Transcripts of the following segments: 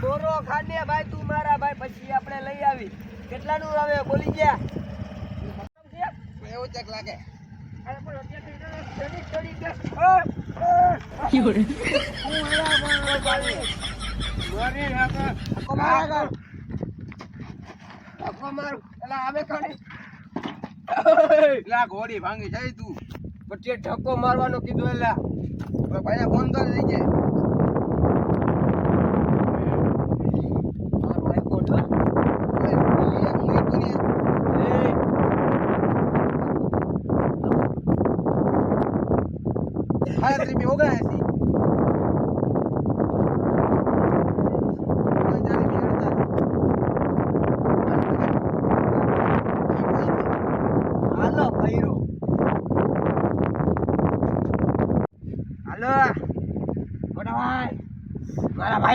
બોરો ખાને ભાઈ તું મારા ભાઈ પછી આપણે લઈ આવી કેટલાનું આવે બોલી ગયા એવું ચેક લાગે. હું હેરા મારો ભાઈ. મારી રાખો. ધક્કો માર. એલા આવે ખાને. લા ઘોડી ભાંગી જાય તું. પછી ધક્કો મારવાનો કીધું એલા. હવે ભાઈને ફોન કરી લઈ જાય મારો આઈફોન હો. હવે એક મિનિટ બની. એ, હા ત્રીપી ઓગણએંસી. ઓગણચાલીસ મિનિટ હાલો ભૈરો હાલો મોટા ભાઈ એ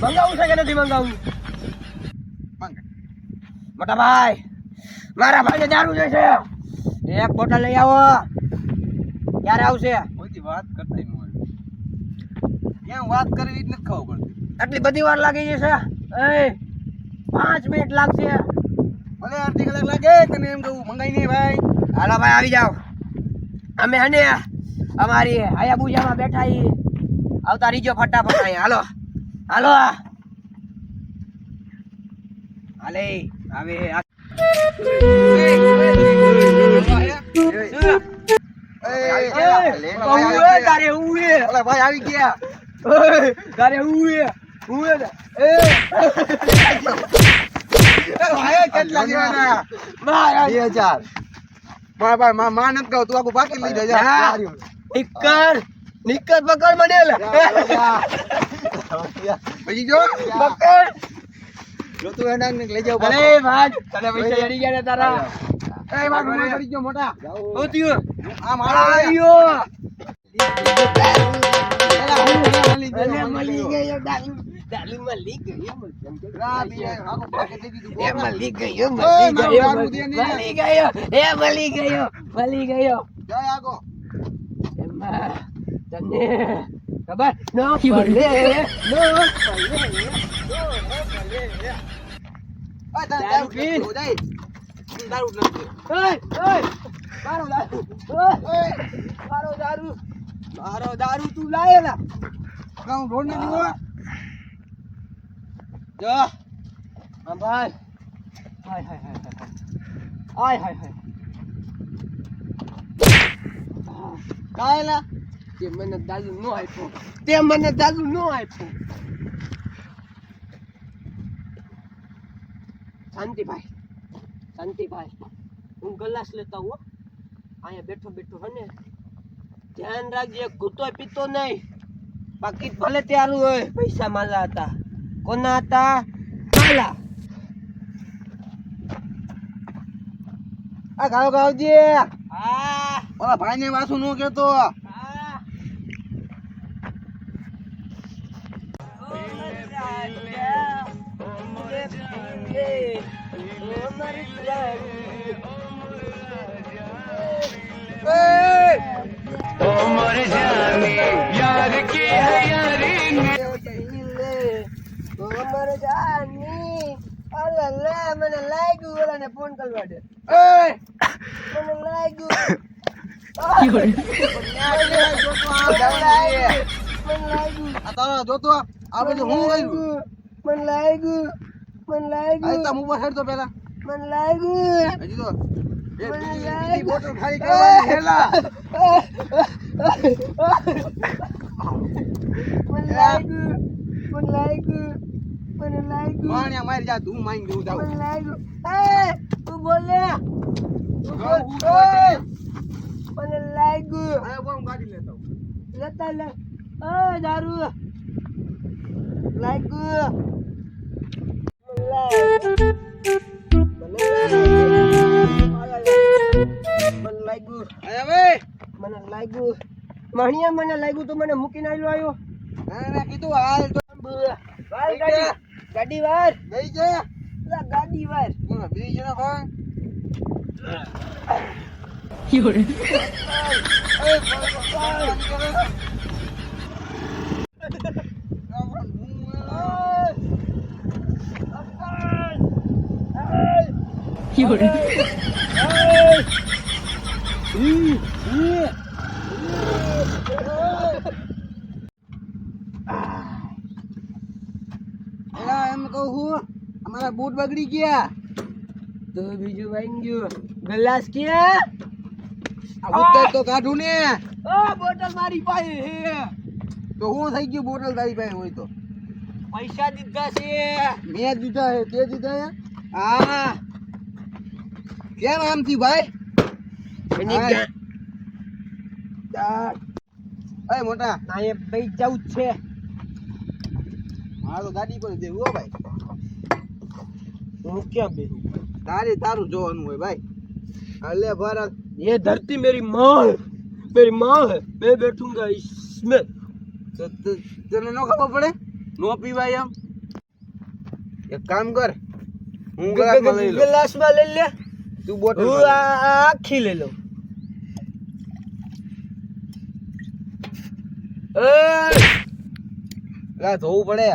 મંગાવું છે કે નથી મંગાવું? માંગ. મોટા ભાઈ મારા ભાઈને દારૂ જોઈશે. એક બોટલ લઈ આવો. ક્યારે આવશે? કોઈથી વાત કરતા ન હોય. ક્યાં વાત કરવી જ નથી ખબર પડતી. આટલી બધી વાર લાગી જશે? એ પાંચ મિનિટ લાગશે. ભલે અડધી કલાક લાગે તને એમ કહું મંગાઈ નહીં ભાઈ. હાલો ભાઈ આવી જાઓ. અમે હને અમારી હાયાબુજામાં બેઠા ઈ. આવતા રીજો ફટાફટ અહીંયા. હાલો. હાલો. હાલે. આવે આ- એ, કહું એ, તારે હું ભાઈ આવી ગયા તારે હું એ. હું એ ને. એ, ભાઈ કેટલા મારા બે હજાર. ભાઈ ભાઈ માં નથી કહું તું આખું પાકી લઈ જજે નિકર નિક્કર પકડ મને. પછી જો પકડ. જોતું એના ને લઈ જાવ અરે ભાઈ તને પૈસા જડી ગયા ને તારા. અરે ભાઈ મને પડી ગયો મોટા. ઓ થયું. આ મારા એલા મળી ગયો, મળી મળી ગયો. મળી ગયો મળી ગયો મળી ગયો મળી મળી જય આગો. એમાં તને ખબર નો પડે નો પડે આ તારે દારૂ દારૂ પીન. પીવું, જાય. તું દારૂ જ નથી પીવું. ઓય ઓય મારો દારૂ ઓય ઓય, મારો દારૂ મારો દારૂ તું લાયેલા કાં હું રોડ નથી પીવો? જો હા ભાઈ હાય હાય હાય હાય હાય હાય હાય કાંઈ તે મને દાદુ નો આપ્યો તે મને દાદુ નો આપ્યો શાંતિભાઈ શાંતિભાઈ, હું ગલાસ લેતા હું. અહીંયા બેઠો બેઠો હને ધ્યાન રાખજે કૂતો પીતો નહીં. પાકીટ ભલે ત્યારું હોય, પૈસા મારા હતા. કોના હતા? કાલા આ ગાવ ગાવજી. ઓલા ભાઈને વાસુ નો કેતો આ મને લાગ્યું ઓલાને ફોન કરવા દે એય, મને લાગ્યું મને લાગ્યું આ તારો જોતો આ બધું હું કર્યું મને લાગ્યું મને લાગ્યું તો મું હેડ તો પેલા મને લાગ્યું હજી તો બીજી- બોટલ ખાલી કરવાની હેલા મને લાગ્યું મને લાગ્યું મને લાગ્યું માણ્યા મારી જા ધૂમ માઈન દેવું જાવ મને લાગ્યું. એ તું બોલે તું બોલ મને લાગ્યું આ હું ગાડી લેતો લેતા લે એ દારૂ. લાગ્યું મને લાગ્યું મણિયા મને લાગ્યું તો મને મૂકીને આવ્યો આવ્યો ના કીધું હાલ તો. ગાડી. ગાડી વાર. લઈ જા. ગાડી વાર. બીજી કોણ એમ કહું અમારા બૂટ બગડી ગયા. તો બીજું ભાઈ ગયું. ગલાસ ક્યાં ઉત્તર તો કાઢું ને. ઓ બોટલ મારી પાસે હે તો હું થઈ ગયું બોટલ તારી પાસે હોય તો. પૈસા દીધા છે. મેં દીધા હે તે દીધા હે હા. કેમ આમ થી ભાઈ અરે મોટા. અહીંયા ભાઈ ચૌદ છે. મારો ગાડી પર દેવું હો ભાઈ. હું ક્યાં બેહું? તારે તારું જોવાનું હોય ભાઈ. અલે ભરત ये धरती मेरी माँ है मेरी माँ है मैं बैठूंगा इसमें તો ત- તને ન ખબર પડે નો પીવાય એમ એક કામ કર હું ગ્લાસમાં લઈ લઉં ग्लास में ले ले તું બોટલ હું આ આ આખી લઈ લઉં લા ધોવું પડે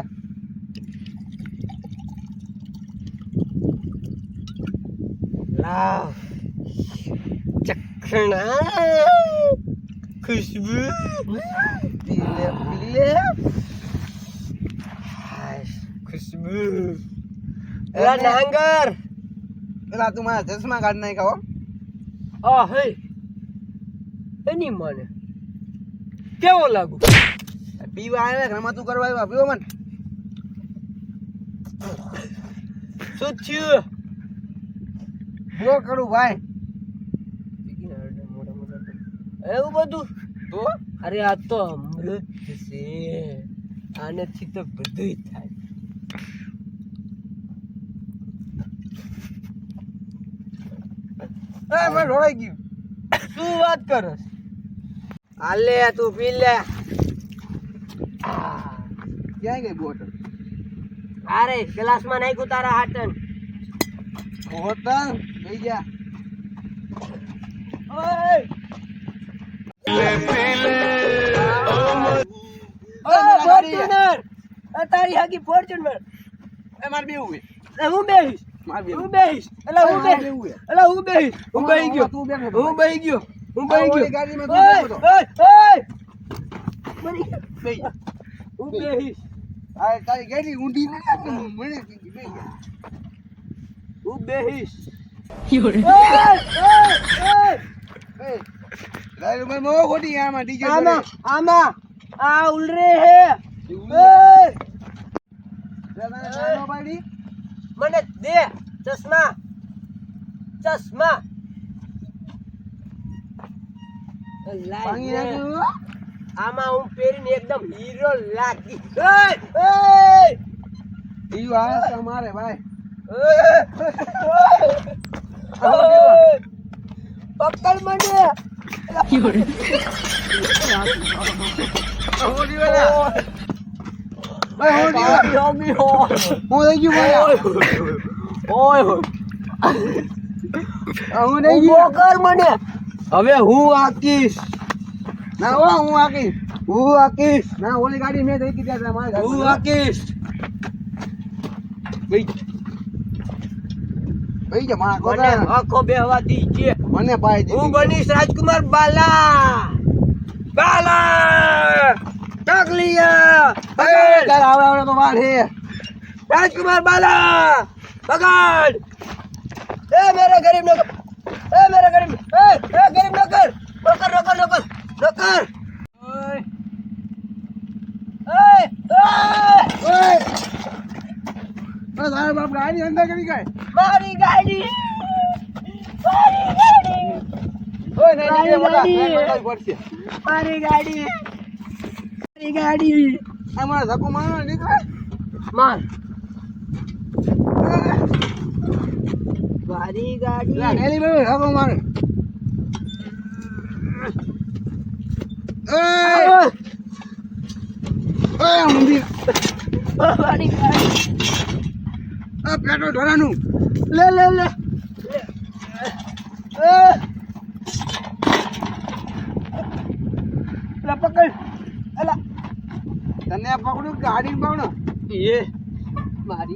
લાવ ચખણા ખુશ્બુ પી લે પી લે હાય, ખુશ્બુ એલા નાંગર પેલા તું મારા ચશ્મા કાઢ નાખ્યા હો આ હે એની મને કેવો લાગુ પીવા આવ્યા રમાતું કરવા આવ્યા પીવો મન શું થયું શું કરું ભાઈ એવું બધું? તો? અરે આ તો અમૃત છે. આનેથી તો બધું થાય. એ ઢોળાઈ ગયું. શું વાત કરસ? આલે તું પી લે. ક્યાં ગઈ બોટલ? અરે ગ્લાસમાં નાખ્યું તારા હાટન બોટલ લઈ ગયા ઓય! ફોર્ચ્યુનર! તારી હાકી ફોર્ચ્યુનર. એ મારે બેવું હે એ હું બેહીશ? હું બેહીશ? એટલે હું બેહીશ એટલે હું બેહીશ? હું બેહી ગયો. હું બેહી ગયો. હું બેહી ગયો. ગાડીમાં તું. બેહી હું બેહીશ. આ તારી ગાડી ઊંધી ના નાખ, મને હું બેહીશ. એ, ખોટી આમાં DJ આમાં આમાં આ ઉલરે હે? મને દે ચશ્મા. ચશ્મા? આમાં પહેરીને એકદમ હીરો લાગી. ઈ વાત તમારે ભાઈ. ઓય, ઓય, પકડ મને હોડી વાળા. ભાઈ, હોડી વાળા. હોમી હો. હું થઈ ગયું ભાઈ ઓય ઓય આ હું થઈ ઊભો ગયો કર મને હવે હું આકીશ ના હો હું આકી હું આકીશ ના ઓલી ગાડી મેં થઈ ત્યાં મારે હું આકીશ ભાઈ જા મારા આંખો બેહવા દીજે મને પાઈ હું દીધી બનીશ રાજકુમાર બાલા. બાલા. ટકલિયા બગાડ તારા આવડા આવડા તો વાર હે. રાજકુમાર બાલા. બગાડ એ મેરા ગરીબ નોકર. એ મેરા ગરીબ એ એ ગરીબ નોકર. નોકર નોકર નોકર. નોકર. ઓય. ઓય ઓય. ઓય તારા બાપ ગાડી અંદર કરી ગઈ મારી ગાડી. મારી ગાડી. મારી ગાડી. મારી ગાડી. મારી ગાડી. આ ધક્કો મારવાનો નીકળે? માર. મારી ગાડી. લા નેલી બેબી ધક્કો મારે. એ! એ ઊંધી મારી ગાડી. આ પેટ્રોલ ઢોરાનું. લે લે લે લે. એ. પકડ. અલા તને પકડું ગાડી પકડો એ. મારી